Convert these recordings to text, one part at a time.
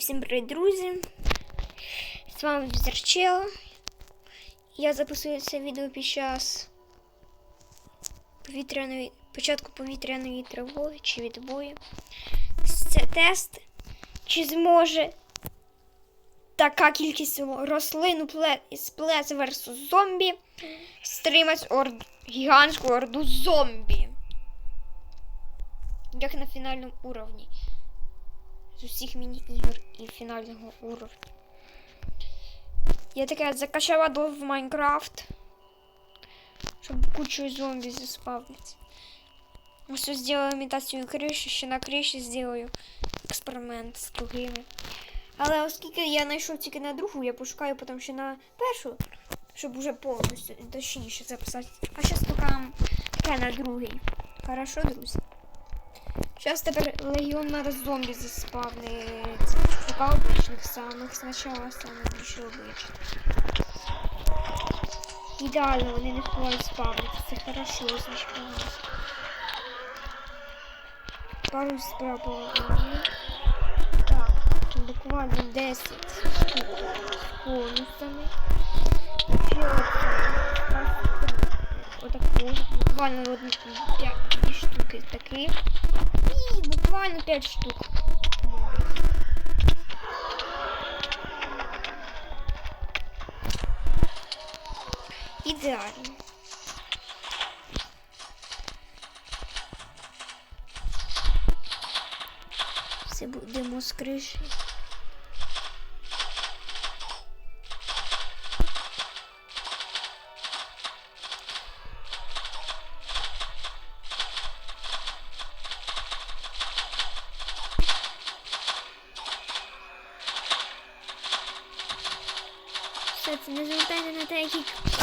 всім привіт, друзі! З вами Візерчел. Я записую це відео під час повітряної, початку повітряної тривоги чи відбою. Це тест, чи зможе така кількість рослин з Plants vs. зомбі стримати ор- гігантську орду зомбі. Як на фінальному уровні з усіх міні-ігор і фінального уровня. Я таке закачала до в Майнкрафт, щоб кучу зомбі заспавнити. Ось ось зробила імітацію криші, ще на криші зроблю експеримент з другими. Але оскільки я знайшов тільки на другу, я пошукаю потім ще на першу, щоб уже повністю точніше записати. А зараз поки таке на другий. Хорошо, друзі? Сейчас тепер легіон надо зомбі заспавнить. Пока обичних самих. Спочатку саме більше обичних. Ідеально вони не ховають спавнити. Це хорошо, погано. Пару справ полагаю. Так, буквально 10 штук з бонусами. Ще оце. Отаку. Буквально одні 5 штуки такі. І буквально 5 штук. Не звертайте на те, які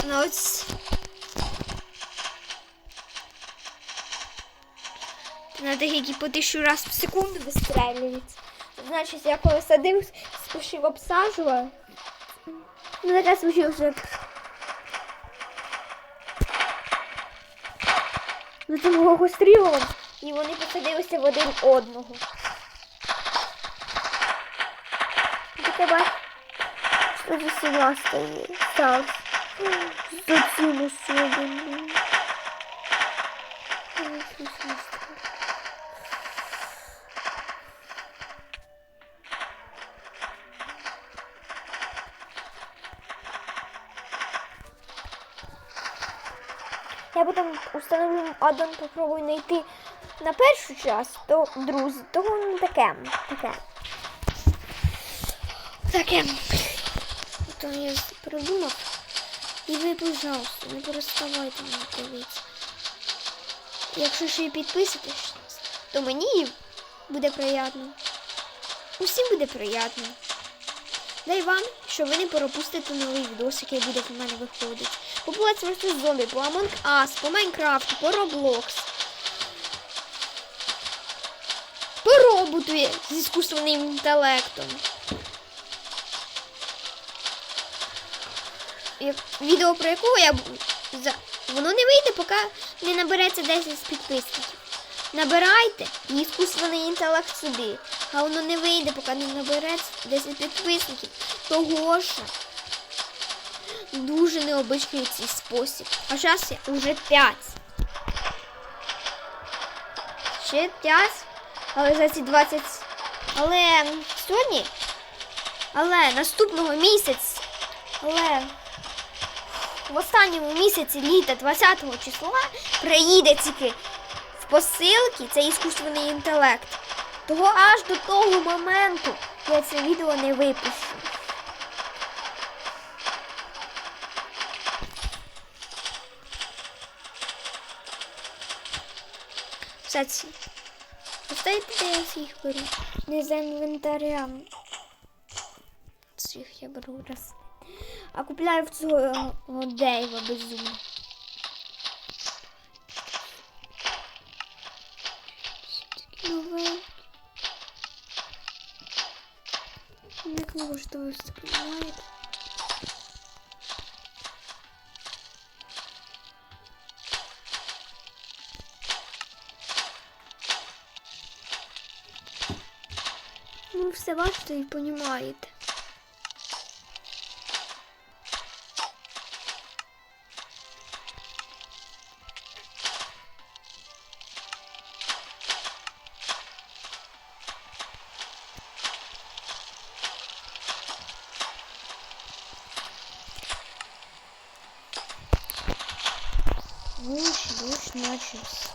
ну, ось. На тих, по тисячу раз в секунду вистрелюють. Значить, я коли садив, спішив обсаджував. Ну, таке случилося. Ну, це мого пострілом. І вони посадилися в один одного. Таке бачиш. Сім'я стоїть? Так. За цим особливо. Я потім установлю аддон, попробую знайти на першу часть, то друзі, того не таке. Таке. Таке. То я придумав. І ви, пожалуйста, не переставайте мене дивитися. Якщо ще й підписуєтесь, то мені буде приємно. Усім буде приємно. Дай вам, що ви не пропустите новий відос, який буде в мене виходити. По Plants vs. зомбі, по Among Us, по Майнкрафту, по Roblox. По роботу з іскусственним інтелектом. Відео про якого я воно не вийде, поки не набереться 10 підписників. Набирайте і іскусственний інтелект сюди. А воно не вийде, поки не набереться 10 підписників. Того що дуже необичний цей спосіб. А зараз я вже 5. Ще 5. Але за ці 20. Але сьогодні. Але наступного місяця. Але в останньому місяці літа 20 числа приїде тільки в посилки цей іскусственний інтелект. Того аж до того моменту я це відео не випущу. Поставте, де я всіх беру. Не за інвентарем. Цих я беру раз. А купляю в цього Дейва безумно. Новенькі. Як можете ви це понимаєте? Ну все бачите і понімаєте. Дощ, дощ начался.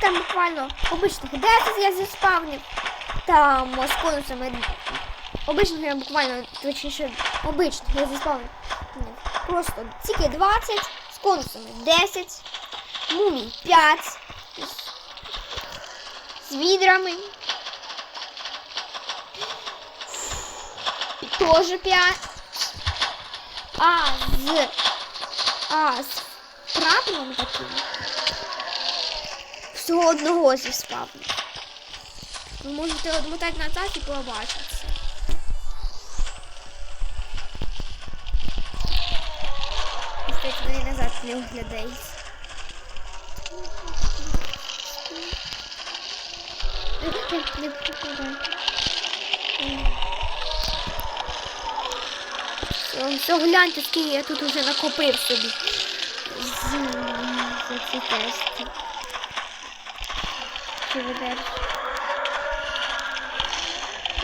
Там буквально обичних 10 я заспавнив. Там з конусами обичних я буквально, точніше, обичних я заспавнив. Просто тільки 20, з конусами 10, мумій 5, з відрами. Тоже 5. А з, а з прапором таким всього одного зі спавну. Ви можете одмотати назад і побачити. це. Кстати, вони назад не оглядається. Не. Все, все, гляньте, скільки я тут уже накопив собі. За ці тести. Чи ведеш?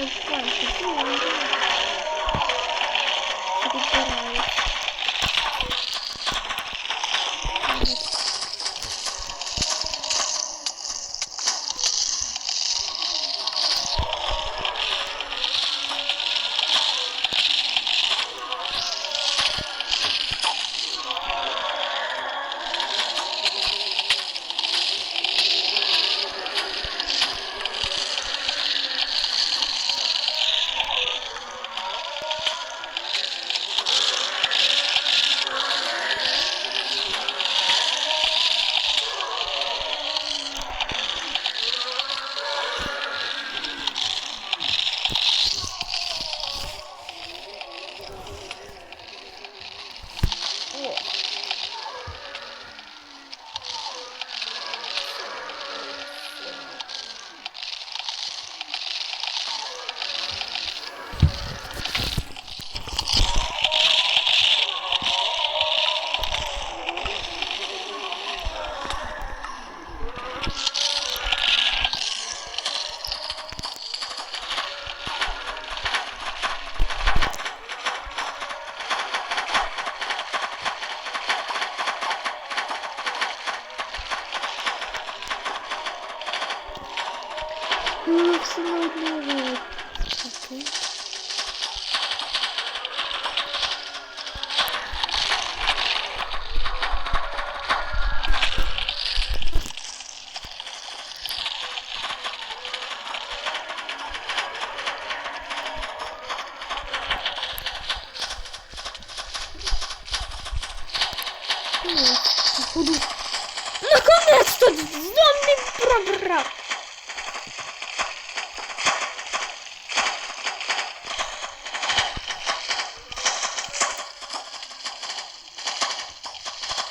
Ой, що ти? Що підбираєш?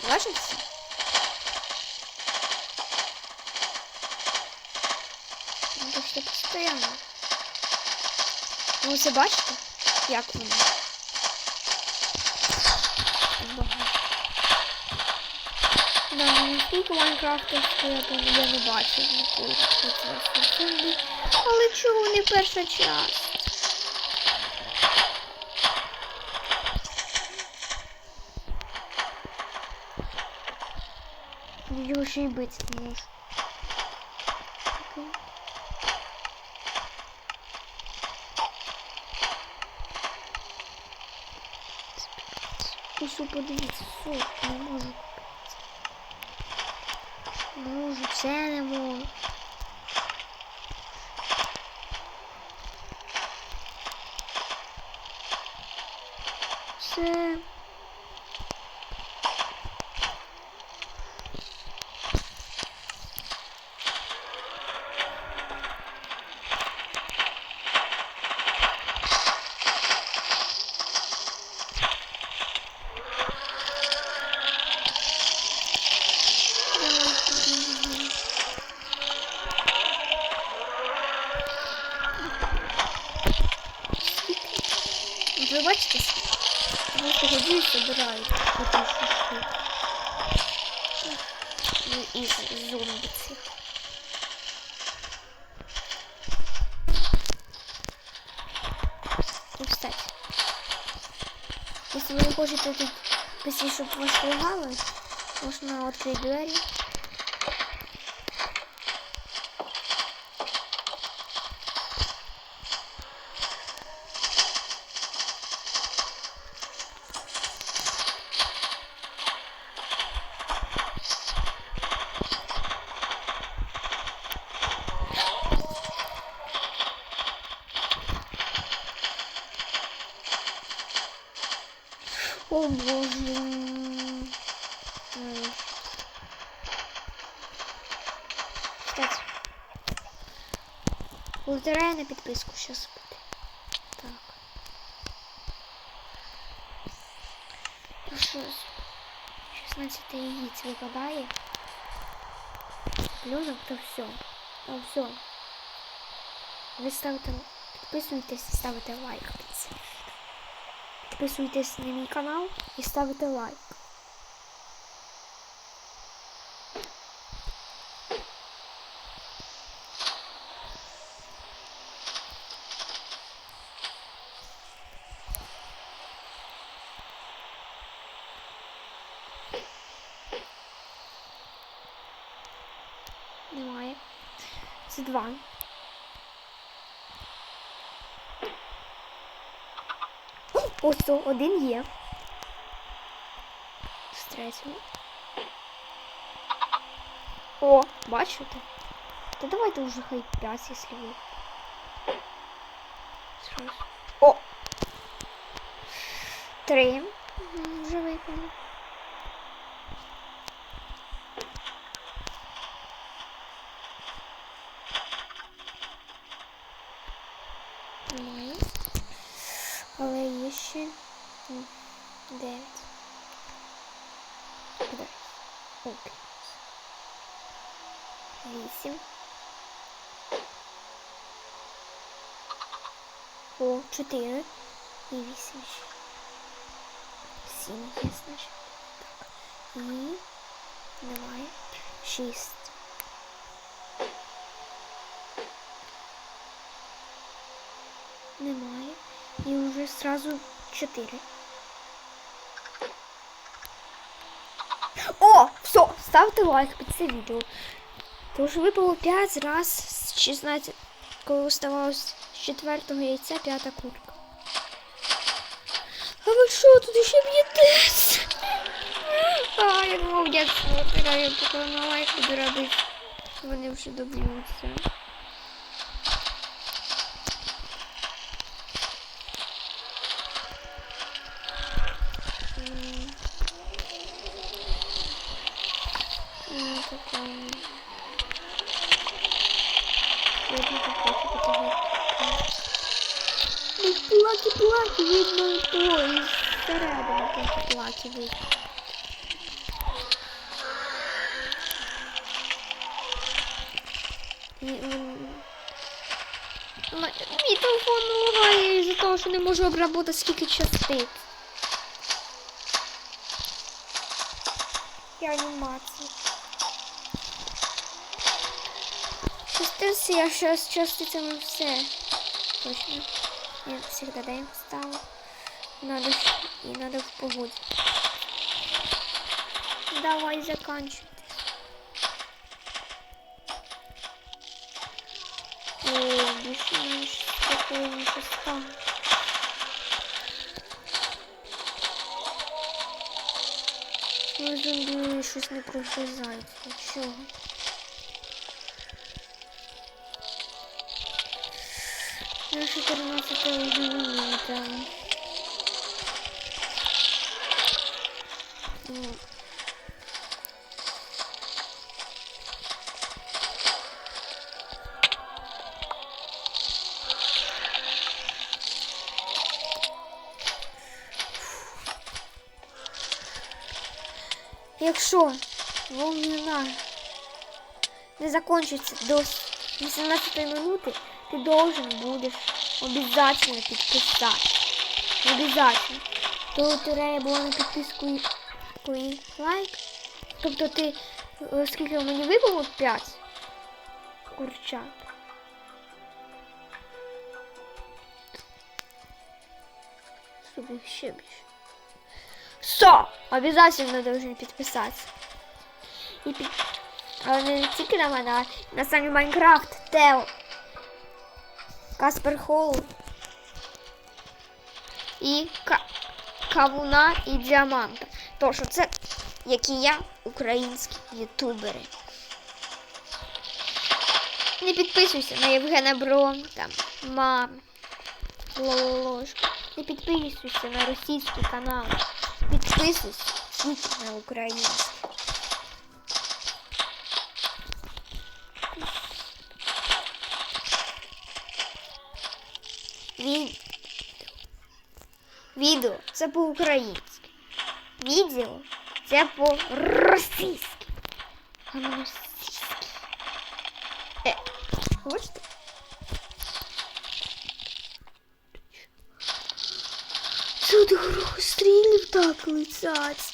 Бачите? Ну, то що постійно. Ви це бачите? Як воно? Да, Майнкрафту я там я не бачив ніколи. Але чого не перша час? Його ще й бити не можу. Окей. Ось подивіться, все, не можу купити. Можу, це не можу. Все. От ви бачите, просто ходю і собирають такі штуки. Ну, із зомбі цих. І кстати, не тут щоб вас лагало, можна відкрити двері. О боже. М. Кстати. Повторяю на підписку сейчас буде. Так. Ну що ж, 16 яиц випадає. Плюнок, то все. Ну все. Ви ставите, підписуйтесь, ставите лайк. Підписуйтесь на мій канал і ставите лайк. Немає. Це два. Ось один є. З третього. О, бачите? Та давайте уже хай 5, если ви. О! Три. Вже випали. Немає. Але є ще м, дев'ять. Куди? Окей. Вісім. О, чотири. І вісім ще. Сім є, значить. Так. І немає. Шість. Немає. І вже сразу чотири. О, все, ставте лайк під це відео. Тому що випало 5 раз з 16, коли оставалось з четвертого яйця п'ята курка. А ви що, тут ще б'єтеся? А, я думав, як я поки на лайк буду робити. Вони вже доб'ються. Можу обработати скільки частиць. І анімації. Частиці я сейчас з частицями все. Точно. Я всегда даем ставлю. Надо и надо в погоде. Давай заканчивай. О, більше менш такого не стало. Ну, зомбі щось не прожизають. Нічого. На 14 минута. Ну. Якщо вогняна не закончиться до 18 минути, ти должен будеш обязательно підписати. Обязательно. То треба було на підписку і, лайк. Тобто ти, е, скільки мені випало? 5 курчат. Собі ще більше. 100! Обязательно должны підписатися. І під... Не тільки на мене, а на самі Майнкрафт, Тео, Каспер Холл і Ка... Кавуна і Діаманта. То що це, як і я, українські ютубери. Не підписуйся на Євгена Брон, там, мам, Лолошку. Не підписуйся на російський канал. Підписуйся тільки на український. Від... Відео це по-українськи. Відео це по-російськи. Російськи. Е, хочете? Тут стрілів так летять.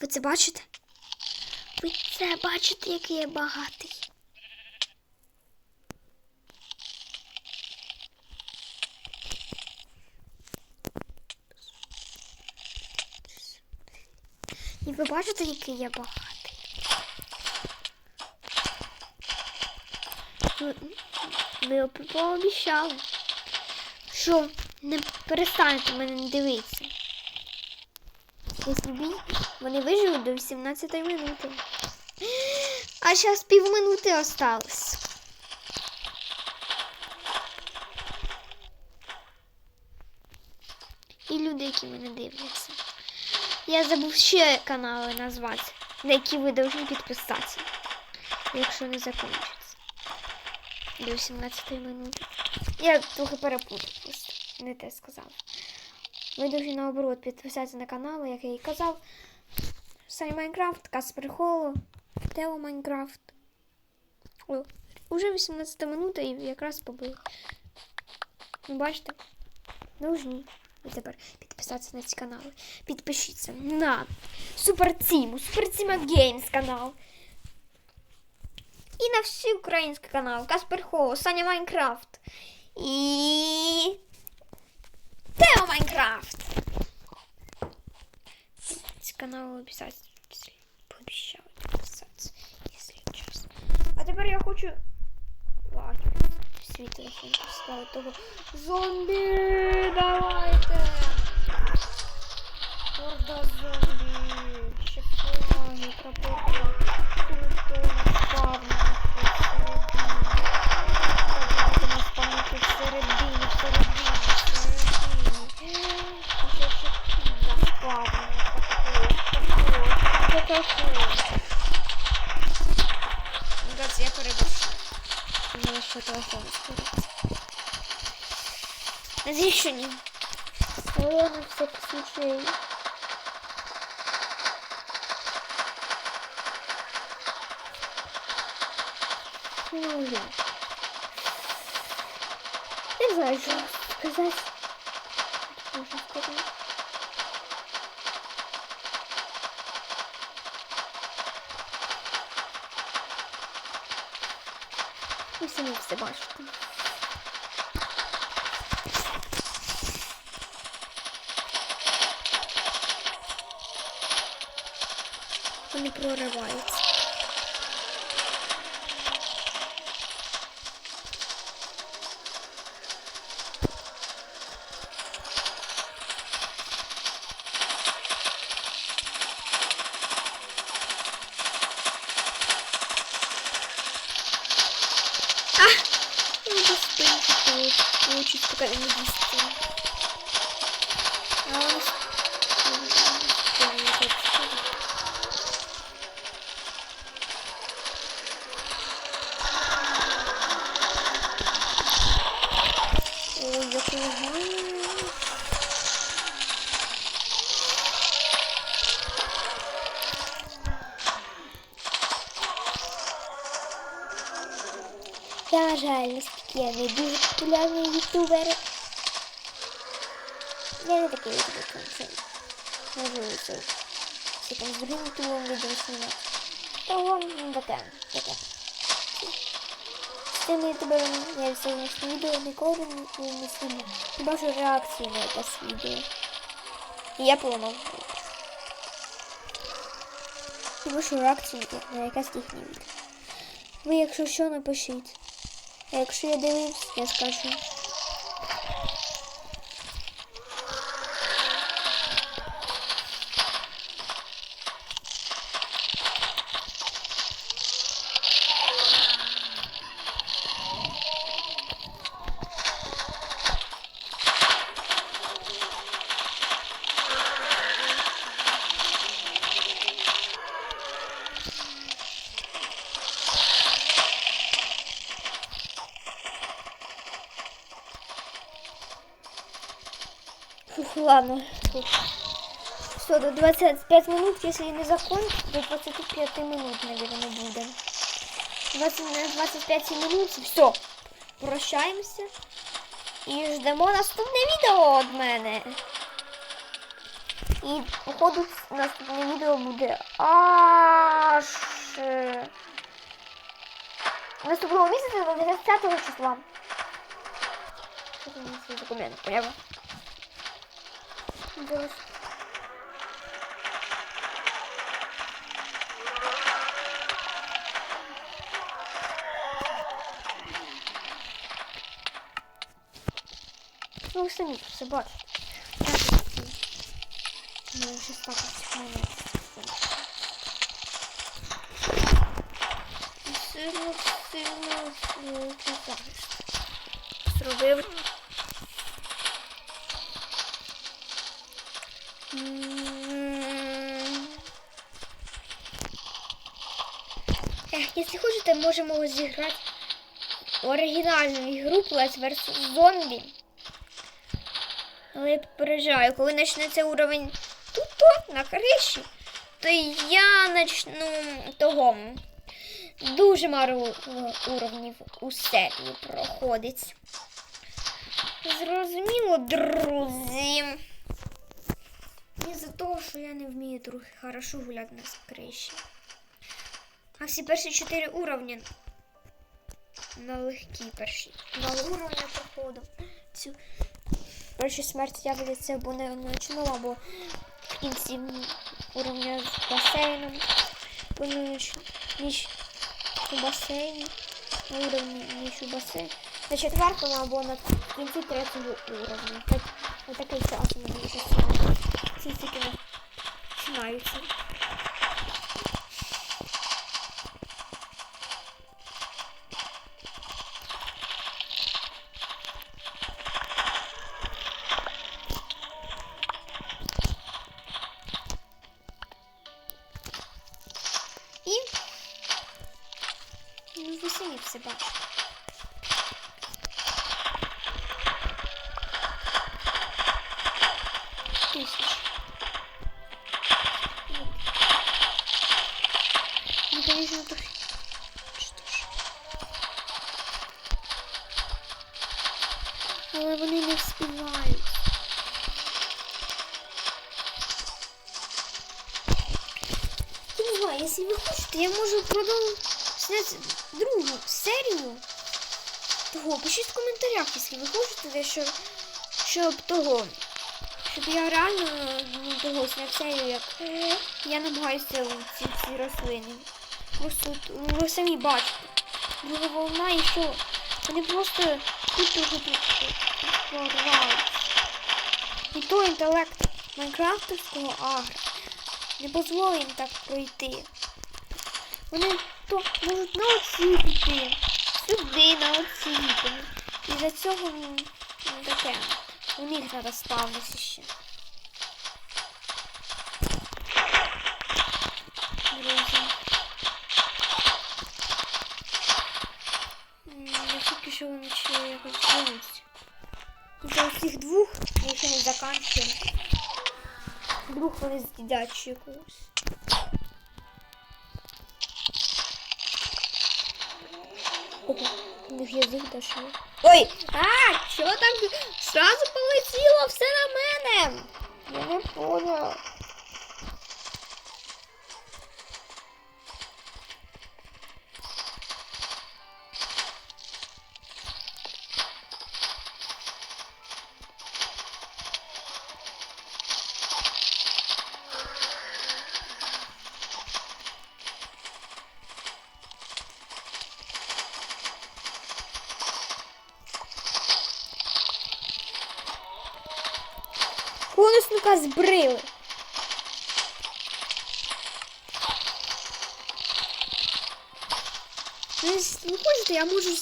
Ви це бачите? Ви це бачите, який я багатий. І ви бачите, який я багатий. Ви, ви пообіцяли, що не перестанете мене дивитися. Якщо вони виживуть до 18 минути. А зараз півминути осталось. І люди, які мене дивляться. Я забув ще канали назвати, на які ви повинні підписатися, якщо не закінчиться. До 18 минути. Я трохи перепутав просто. Не те сказав. Ви повинні наоборот підписатися на канал, як я і казав. Сані Майнкрафт, Каспер Холо, Тео Майнкрафт. Уже 18 минута і якраз побив. Ну, бачите? Нужні. І тепер підписатися на ці канали. Підпишіться на Супертіму, Супертіма Геймс канал. І на всі українські канали. Каспер Холо, Саня Майнкрафт. І... Тео Майнкрафт. Ці канали обов'язково пообіцяли підписатися, якщо чесно. А тепер я хочу... Ладно, свій телефон поставити того. Зомбі, давайте. Орда зомбі. Ще флаги, прапори. Круто, наспавнено. Давайте наспавнити всередині, всередині, всередині. Вже ще тут наспавнено. Тако, тако, тако. Ну, раз я перебачу. У мене ще телефон скориться. Навіщо ні? Але на всякий случай. Ну, я. Не знаю, що сказати. Ви самі все бачите. Вони прориваються. Жаль, наскільки я не дуже популярний ютубер. Я не такий ютубер, це. Можу це. Це там з другим ютубом відео знімати. Того, ну, таке, таке. З цими ютуберами я сьогоднішнє відео ніколи не, не зніму. Хіба що реакції на якесь відео. І я поламав. Хіба що реакції на якесь їхнє відео. Ви, якщо що, напишіть. А якщо я дивився, я скажу. Фух, ладно. Что, до 25 минут, если не закончить, до 25 минут, наверное, буде. 20, 25 минут, все. Прощаємося. І ждемо наступне відео від мене. І, походу, наступне відео буде аж... е, Наступного місяця, 25 числа. Що це за документ, поняла? Дивись. Ну, ви самі все бачите. Ну, вже ось мене. Сильно, сильно, сильно захист. Зробив. Можемо зіграти оригінальну ігру Plants vs. Zombie. Але я попереджаю, коли почнеться уровень тут, на криші, то я почну того. Дуже мало уровнів у серії проходить. Зрозуміло, друзі. Не за того, що я не вмію трохи хорошо гуляти на криші. А всі перші чотири уровні на легкі перші. На уровні проходу. Цю першу смерть я буде це не почну, або в кінці уровня з басейном. Або ніч, у басейні. На уровні ніч у басейні. На четвертому або на кінці третього уровня. Так, отакий час мене вже стане. Тільки починаються. Ви самі якщо ви хочете, де що, щоб того. Щоб я реально ну, того серію, як я намагаюся у ці, ці рослини. Просто ви самі бачите. Друга волна і що? Вони просто тут тут тут. І то інтелект майнкрафтовського агро не дозволить їм так пройти. Вони то можуть на оці піти, сюди на оці. І за цього ну, таке. У них треба спавнитися ще. Друзі. Я тільки що вони ще якось живуть. За цих двох ми ще не заканчуємо. Вдруг вони з'їдять ще когось. Ого, У них язик даже. Ой! А, що там сразу полетіло все на мене? Я не понял.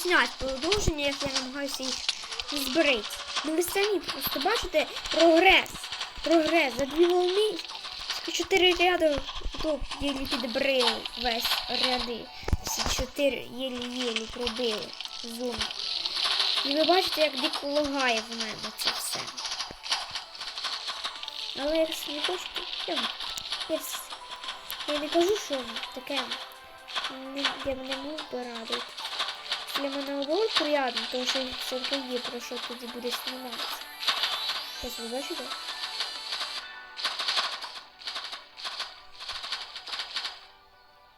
Зняти продовження, як я намагаюся їх зберити. Ну ви самі просто бачите прогрес. Прогрес за дві волни. Чотири ряди, то єлі підбрили весь ряди. Всі чотири єлі-єлі пробили зону. І ви бачите, як дико лагає в мене це все. Але якщо не хочете, я, я, я не кажу, що таке я б не мог би радити. Для мене наоборот приємно, тому що все-таки є про що тоді буде зніматися. Ось ви бачите?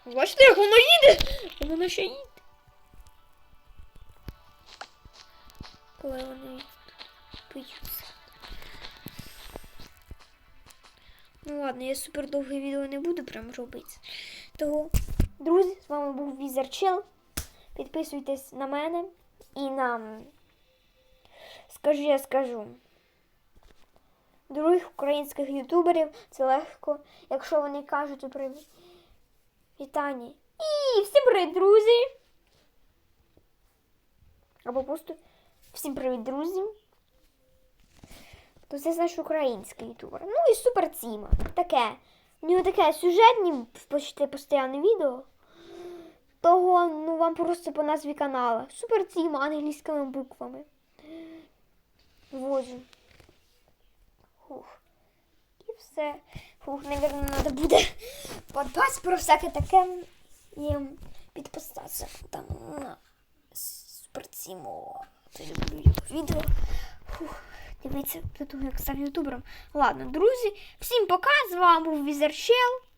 Бачите, як воно їде? Воно ще їде. Коли вони боються. Ну ладно, я супер довге відео не буду прям робити. Того, друзі, з вами був Візер Чел. Підписуйтесь на мене і на. Скажу, я скажу. Других українських ютуберів це легко, якщо вони кажуть у привіт. Вітання. І всім привіт, друзі! Або просто всім привіт, друзі! То це наш український ютубер. Ну і супер Ціма. Таке. У нього таке сюжетні почти постійне відео. Того, ну вам просто по назві канала. Супер Ціма англійськими буквами. Вводжу. Фух. І все. Фух, наверное, треба буде подбати про всяке таке і підписатися там на Супер Ціму. Це люблю відео. Фух. Дивіться, того, як став ютубером. Ладно, друзі, всім пока. З вами був Візерчел.